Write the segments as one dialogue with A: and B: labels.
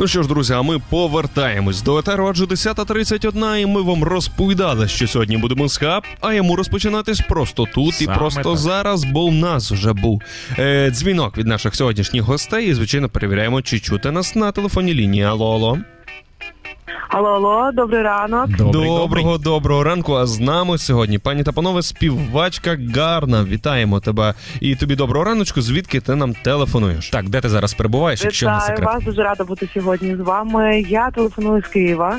A: Ну що ж, друзі, а ми повертаємось до етеру, адже 10.31, і ми вам розповідали, що сьогодні будемо з хаб, а йому розпочинатись просто тут і просто
B: так.
A: зараз, бо у нас вже був е, дзвінок від наших сьогоднішніх гостей. І звичайно перевіряємо, чи чути нас на телефонній лінії. Алло, алло.
C: Алло, алло, добрий ранок.
B: Добрий,
A: доброго доброго ранку. А з нами сьогодні, пані та панове, співачка Гарна. Вітаємо тебе і тобі доброго раночку. Звідки ти нам телефонуєш?
B: Так, де ти зараз перебуваєш, якщо не
C: Вітаю
B: секрет?
C: вас, дуже рада бути сьогодні з вами. Я телефоную з Києва.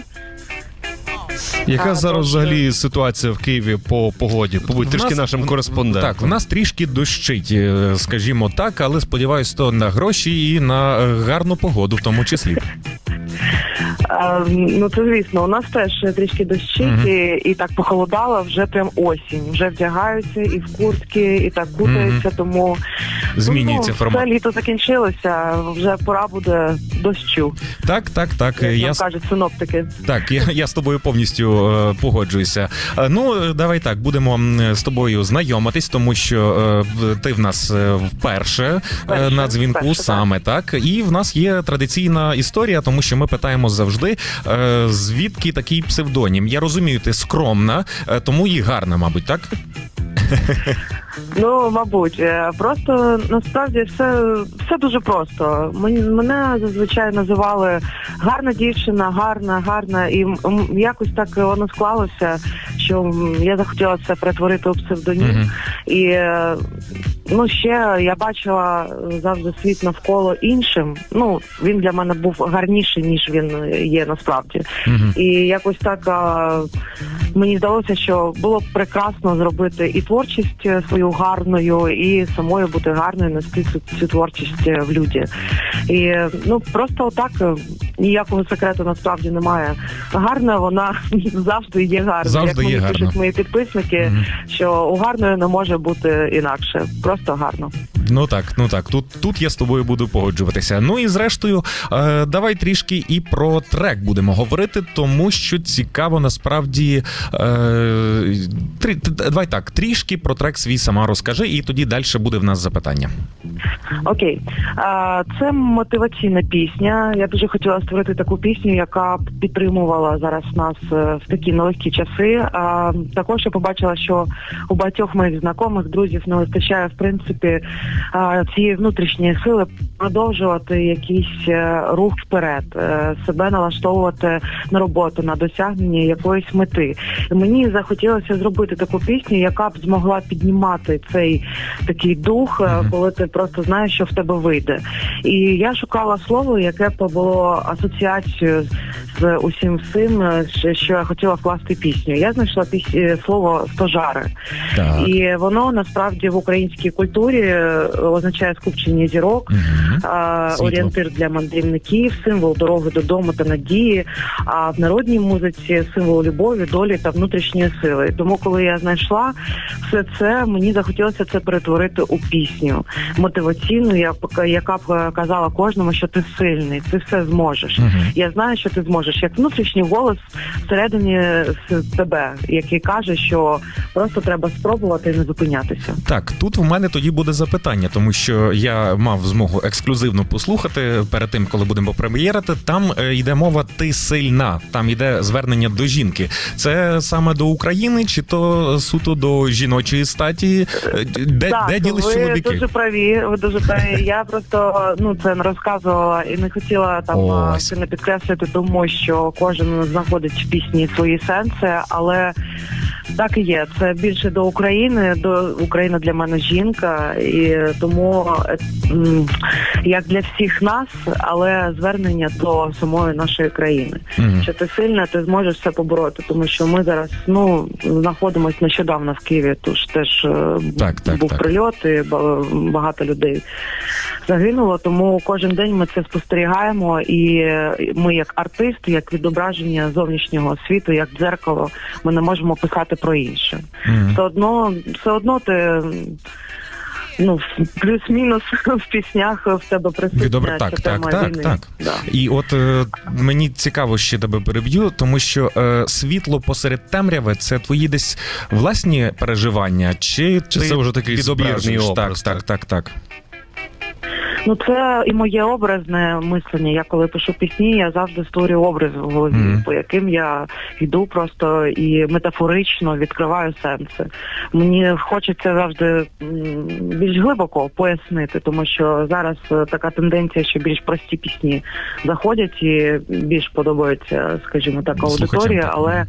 A: Яка
C: А,
A: зараз взагалі ситуація в Києві по погоді? Побудь трішки
B: нас-
A: нашим кореспондентом.
B: Так, в нас трішки дощить, е, скажімо так, але сподіваюсь, то на гроші і на е, гарну погоду, в тому числі.
C: Е, ну це звісно, у нас теж трішки дощить і, і так похолодало, вже прям осінь. Вже вдягаються і в куртки, і так кутаються, тому
B: Змінюється
C: ну,
B: формат.
C: Все літо закінчилося, вже пора буде дощу.
B: Так, так, так.
C: Як
B: Я
C: кажуть синоптики.
B: Так, я, я з тобою повністю е, погоджуюся. Е, ну, давай так, будемо з тобою знайомитись, тому що е, ти в нас вперше
C: перше,
B: на дзвінку
C: перше,
B: саме так. І в нас є традиційна історія, тому що ми питаємо завжди, звідки такий псевдонім. Я розумію, ти скромна, тому і гарна, мабуть, так?
C: Ну, мабуть, Е, просто насправді все, все дуже просто. Мене зазвичай називали гарна дівчина, гарна, гарна, і якось так воно склалося, що я захотіла це перетворити у псевдонім.
B: Мгм.
C: І е, ну ще я бачила завжди світ навколо іншим. Ну він для мене був гарніший ніж він є насправді.
B: Мгм.
C: І якось так мені здалося, що було б прекрасно зробити і творчість е, свою гарною, і самою бути гарною, нести цю, творчість е, в люді. І ну просто отак е, ніякого секрету насправді немає. Гарна вона завжди є гарна.
B: Завжди
C: Як
B: є
C: мені
B: гарна.
C: пишуть мої підписники, що у гарної не може бути інакше. Просто гарно.
B: Ну так, ну так. Тут, тут я з тобою буду погоджуватися. Ну і зрештою, е, давай трішки і про трек будемо говорити, тому що цікаво насправді. Е, трі, т- давай так, трішки про трек свій сама розкажи, і тоді далі буде в нас запитання.
C: Окей, а, це мотиваційна пісня. Я дуже хотіла створити таку пісню, яка б підтримувала зараз нас е, в такі нелегкі часи. А також я побачила, що у багатьох моїх знайомих, друзів не вистачає в принципі цієї внутрішньої сили продовжувати якийсь е, рух вперед, е, себе налаштовувати на роботу, на досягнення якоїсь мети. І мені захотілося зробити таку пісню, яка б змогла піднімати цей такий дух, коли ти просто знаєш, що в тебе вийде. І я шукала слово, яке б було асоціацією з усім цим, е, що- я хотіла вкласти пісню. Я знайшла піс... е, слово стожари.
B: Так.
C: І воно насправді в українській культурі е, означає скупчення зірок,
B: Світло.
C: орієнтир для мандрівників, символ дороги додому та надії. А в народній музиці символ любові, долі та внутрішньої сили. Тому, коли я знайшла все це, мені захотілося це перетворити у пісню мотиваційну, яка б казала кожному, що ти сильний, ти все зможеш.
B: Мгм.
C: Я знаю, що ти зможеш, як внутрішній голос всередині тебе, який каже, що просто треба спробувати і не зупинятися.
B: Так, тут в мене тоді буде запитання, тому що я мав змогу ексклюзивно послухати перед тим, коли будемо прем'єрити. Там е, йде мова ти сильна. Там йде звернення до жінки. Це саме до України, чи то суто до жіночої статі? Е, Де,
C: так,
B: де ділись
C: ви
B: чоловіки?
C: дуже праві. Ви дуже праві. Я просто ну це не розказувала і не хотіла там
B: Ось.
C: Сильно підкреслити, тому що кожен знаходить в пісні свої сенси, але. Так і є. Це більше до України. До Україна для мене жінка, і тому як для всіх нас, але звернення до самої нашої країни.
B: Мгм.
C: Що ти сильна, ти зможеш все побороти, тому що ми зараз ну знаходимося нещодавно в Києві. Тож теж е,
B: Так, так,
C: був
B: так.
C: прильот, і багато людей загинуло. Тому кожен день ми це спостерігаємо, і ми, як артисти, як відображення зовнішнього світу, як дзеркало, ми не можемо писати про інше.
B: Мгм.
C: Все одно, все одно ти. Ну, плюс-мінус в піснях в тебе присутня
B: Відобра- так,
C: ця
B: так,
C: тема
B: так,
C: війни.
B: так.
C: Да.
B: І от е, мені цікаво ще тебе переб'ю, тому що е, світло посеред темряви це твої десь власні переживання, чи,
A: Чи
B: ти
A: це вже такий
B: відображуєш?
A: збірний образ,
B: Так, так, так, так.
C: Ну це і моє образне мислення. Я коли пишу пісні, я завжди створюю образ в голові,
B: Мгм.
C: по яким я йду просто і метафорично відкриваю сенси. Мені хочеться завжди більш глибоко пояснити, тому що зараз е, така тенденція, що більш прості пісні заходять і більш подобається, скажімо так, аудиторія, але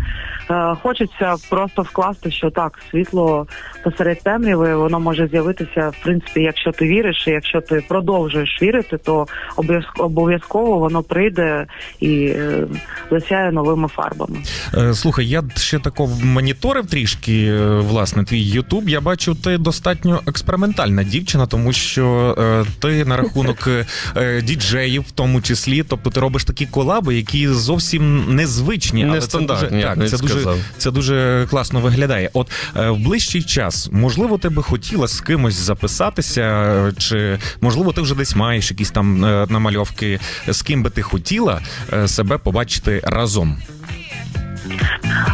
C: е, хочеться просто вкласти, що так, світло посеред темряви, воно може з'явитися, в принципі, якщо ти віриш, і якщо ти продовжуєш вірити, то обов'язково воно прийде і е, засяє новими фарбами.
B: Е, Слухай, я ще тако моніторив трішки е, власне твій Ютуб. Я бачу, ти достатньо експериментальна дівчина, тому що ти на рахунок діджеїв, в тому числі, тобто ти робиш такі колаби, які зовсім незвичні, але це дуже, так, це дуже, це дуже класно виглядає. От в ближчий час, можливо, ти би хотіла з кимось записатися, чи можливо, ти вже десь маєш якісь там е, намальовки, з ким би ти хотіла е, себе побачити разом.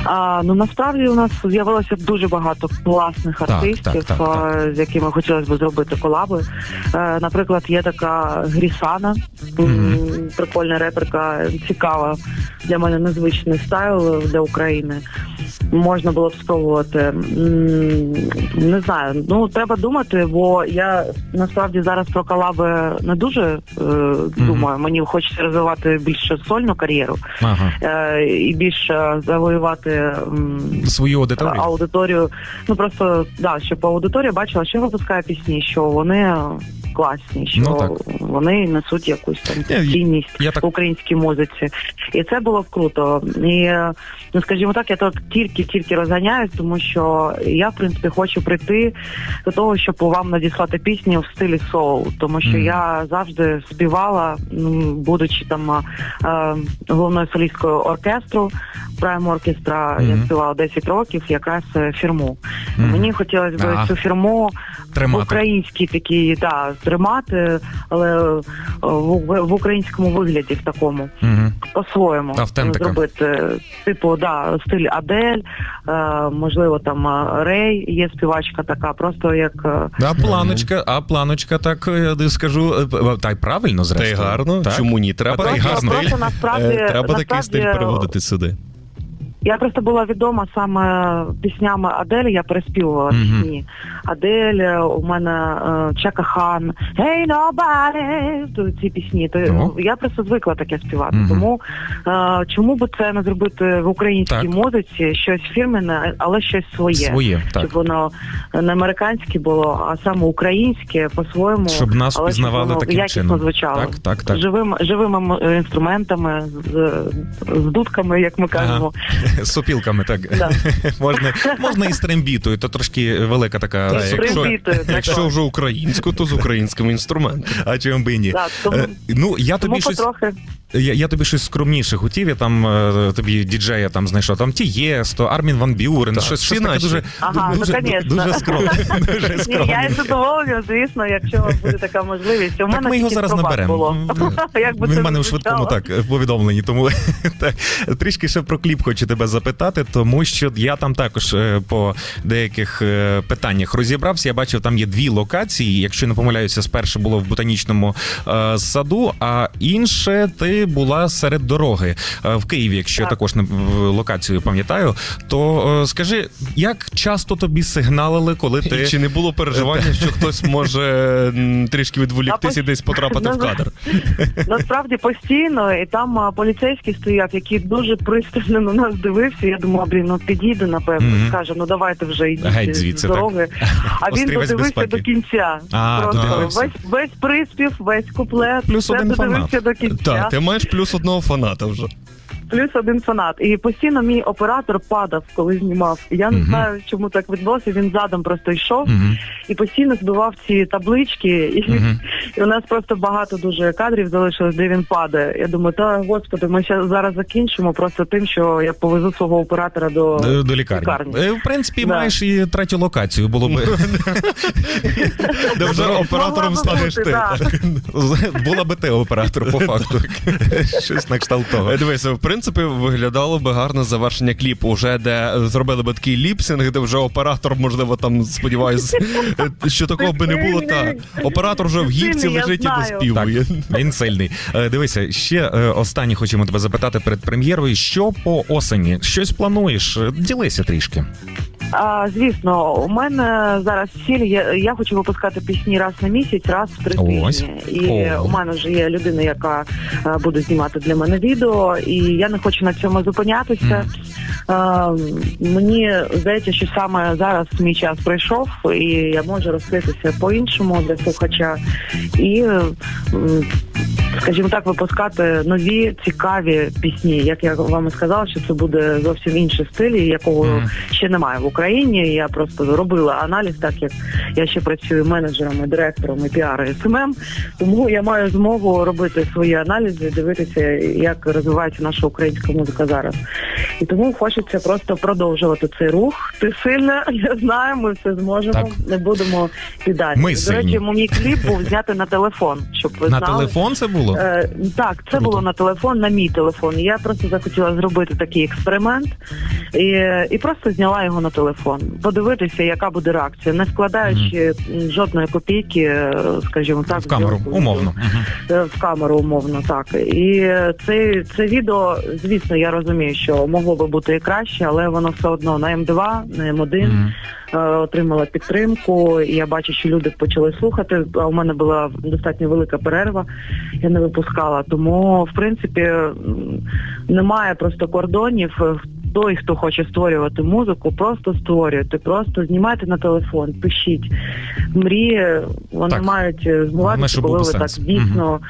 C: А, ну насправді у нас з'явилося дуже багато класних
B: Так,
C: артистів,
B: так, так,
C: з якими хотілося б зробити колаби. Е, наприклад, є така Грісана, м,
B: Мгм.
C: Прикольна реперка, цікава для мене незвичний стайл для України. Можна було б спробувати. Не знаю, ну треба думати, бо я насправді зараз про колаби не дуже е, думаю. Мені хочеться розвивати більше сольну кар'єру
B: Ага.
C: е, і більше завоювати м,
B: Свою аудиторію.
C: аудиторію. Ну просто да, щоб аудиторія бачила, що випускає пісні, що вони класні, що
B: Ну, так.
C: вони несуть якусь там цінність
B: я так-
C: в українській музиці. І це було б круто. І ну скажімо так, я тут тільки-тільки розганяюсь, тому що я в принципі хочу прийти до того, щоб вам надіслати пісню в стилі соул, тому що
B: Мгм.
C: я завжди співала, будучи там головною солісткою оркестру прайм оркестра. Я співала 10 років, якраз е, фірму. Мені хотілося б
B: Ага.
C: цю фірму в
B: Тримати.
C: українській такій, да, тримати, але е, в, в українському вигляді в такому по-своєму
B: Автентика.
C: зробити. Типу, да, стиль Адель, е, можливо, там е, Рей є співачка така, просто як е,
B: А планочка, а планочка, так е, я скажу, е, та й правильно
A: Та й гарно.
B: Так.
A: Чому ні? Треба
B: Та й гарно.
C: Просто насправді-
A: Е, Треба такий стиль переводити сюди.
C: Я просто була відома саме піснями Адель, я переспівувала
B: Мгм.
C: пісні. Адель, е, у мене е, Чака Хан, Hey nobody, то ці пісні. То,
B: Ну.
C: я просто звикла таке співати.
B: Мгм.
C: Тому е, чому би це не зробити в українській
B: Так.
C: музиці, щось фірменне, але щось своє.
B: Своє, так.
C: Щоб воно не американське було, а саме українське по-своєму.
B: Щоб нас
C: але
B: впізнавали
C: щоб воно
B: таким
C: якісно
B: чином.
C: звучало.
B: Так, так, так.
C: Живим, живими інструментами, з, з дудками, як ми кажемо.
B: З сопілками, так.
C: Да.
B: можна, можна і з трембітою, то трошки велика така.
C: Та,
A: якщо-
C: так.
A: Якщо вже українську, то з українськими інструментами.
B: А чим би ні?
C: Да, тому-
B: Е, ну, я тобі
C: Тому
B: щось.
C: потрохи.
B: Я, я тобі щось скромніше хотів, я там е, тобі діджея там знайшов. Там Тієсто, Армін Ван Бюрен,
A: Так,
B: щось, щось таке дуже,
C: Ага, ну,
B: дуже,
C: конечно.
B: дуже скромне. Дуже
C: Ні, я
B: скромне.
C: із задоволенням, звісно, якщо буде така можливість. У
B: Так
C: мене
B: ми його зараз наберемо.
C: Було. Як би
B: Він в мене
C: не
B: в швидкому так повідомленні. Тому так, трішки ще про кліп хочу тебе запитати, тому що я там також е, по деяких е, питаннях розібрався. Я бачив, там є дві локації. Якщо не помиляюся, сперше було в ботанічному е, саду, а інше ти була серед дороги Е, в Києві. Якщо я також не в- локацію пам'ятаю, то е, скажи, як часто тобі сигналили, коли ти
A: І чи не було переживання, що хтось може трішки відволіктися і десь потрапити в кадр?
C: Насправді постійно, і там а, поліцейський стояв, який дуже пристально на нас дивився. Я думала, блін, ну підійде, напевно,
B: Мгм.
C: скаже, ну давайте вже йдіть з дороги. А він додивився до кінця.
B: А,
C: Просто
B: додивився.
C: весь, весь приспів, весь куплет,
B: Плюс
C: все
B: фанат.
C: додивився до кінця.
A: Так, ти маєш плюс одного фаната вже.
C: Плюс один фанат. І постійно мій оператор падав, коли знімав. Я не
B: Мгм.
C: знаю, чому так відбулося. Він задом просто йшов
B: Мгм.
C: і постійно збивав ці таблички. І,
B: Мгм.
C: і у нас просто багато дуже кадрів залишилось, де він падає. Я думаю, та господи, ми ще зараз закінчимо просто тим, що я повезу свого оператора до,
B: До, до лікарні.
C: лікарні.
B: Е, В принципі,
C: Да.
B: маєш і третю локацію, було би.
A: Де вже
C: Могла
A: оператором
C: би
A: станеш
C: бути,
A: ти.
C: да.
B: Була би ти оператор, по факту. Щось на кшталт того.
A: Е, Дивися, в принципі, принципі, виглядало би гарне завершення кліпу, уже де зробили би такий ліпсінг, де вже оператор, можливо, там сподіваюся, що такого би не було. Та оператор вже в
C: гіпці
A: лежить і доспівує.
B: Він сильний. Е, Дивися, ще е, останнє хочемо тебе запитати перед прем'єрою. Що по осені? Щось плануєш? Ділися трішки.
C: А, звісно, у мене зараз ціль. Я, я хочу випускати пісні раз на місяць, раз в три
B: Ось.
C: тижні. І
B: О.
C: у мене вже є людина, яка е, буде знімати для мене відео, і я не хочу на цьому зупинятися. Е, мені здається, що саме зараз мій час прийшов, і я можу розкритися по-іншому для слухача. І м, скажімо так, випускати нові цікаві пісні. Як я вам і сказала, що це буде зовсім інший стиль, якого
B: Мгм.
C: ще немає в Україні. Я просто робила аналіз, так як я ще працюю менеджером, і директором і піар і СММ. Тому я маю змогу робити свої аналізи, дивитися, як розвивається наша українська музика зараз. І тому хочеться просто продовжувати цей рух. Ти сильна, я знаю, ми все зможемо.
B: Так.
C: Не будемо піддати.
B: Ми
C: До
B: сильні.
C: речі, мій кліп був знятий на телефон, щоб ви
B: На
C: знали.
B: телефон це було?
C: Е, так, це
B: Круто.
C: було на телефон, на мій телефон. Я просто захотіла зробити такий експеримент і, і просто зняла його на телефон. Подивитися, яка буде реакція, не вкладаючи м, жодної копійки, е, скажімо так,
B: В камеру,
C: зйомку
B: умовно.
C: Е, в камеру, умовно, так. І це, це відео, звісно, я розумію, що могло би бути і краще, але воно все одно на М2, на М1
B: Мгм.
C: Е, отримала підтримку. І я бачу, що люди почали слухати. А у мене була достатньо велика перерва. Я не випускала. Тому, в принципі, немає просто кордонів. Той, хто хоче створювати музику, просто створюйте, просто знімайте на телефон, пишіть. Мрії вони
B: Так.
C: мають збуватися, коли ви так
B: сенс.
C: дійсно,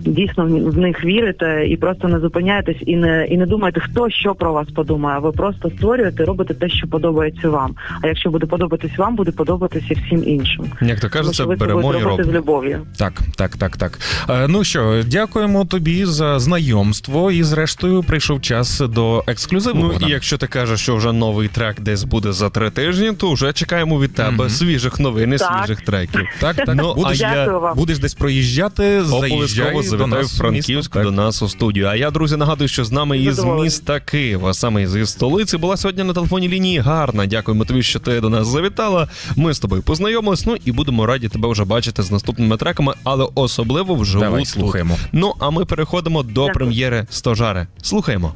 C: дійсно в них вірите і просто не зупиняєтесь і не і не думаєте, хто що про вас подумає. Ви просто створюєте, робите те, що подобається вам. А якщо буде подобатись вам, буде подобатися всім іншим.
A: Як то кажеться, беремо і
C: робити з любов'ю.
B: Так, так, так, так. Е, ну що, дякуємо тобі за знайомство, і зрештою прийшов час до ексклюзиву.
A: Ну якщо ти кажеш, що вже новий трек десь буде за три тижні, то вже чекаємо від тебе свіжих новин і
C: Так.
A: свіжих треків.
B: Так, так.
A: Ну,
B: будеш,
A: а я-
C: Дякую вам.
B: будеш десь проїжджати,
A: Обов'язково
B: до
A: завітаю в
B: нас в
A: до нас у студію. А я, друзі, нагадую, що з нами із
C: Задоволена.
A: міста Києва, саме із столиці, була сьогодні на телефонній лінії гарна. Дякуємо тобі, що ти до нас завітала. Ми з тобою познайомились. Ну і будемо раді тебе вже бачити з наступними треками, але особливо вживу.
B: Давай
A: тут.
B: слухаємо.
A: Ну а ми переходимо до
C: Дякую.
A: прем'єри Стожари. Слухаємо.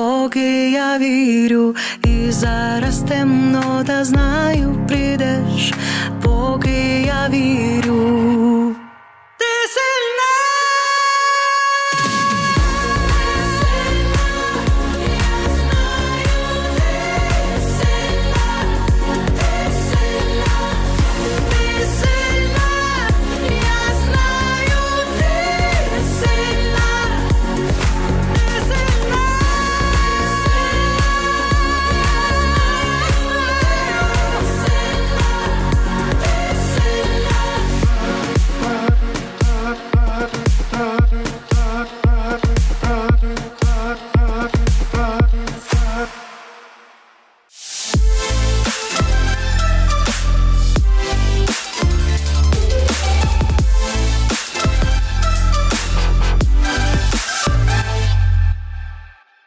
A: Поки я вірю, і зараз темно, та знаю, прийдеш, поки я вірю.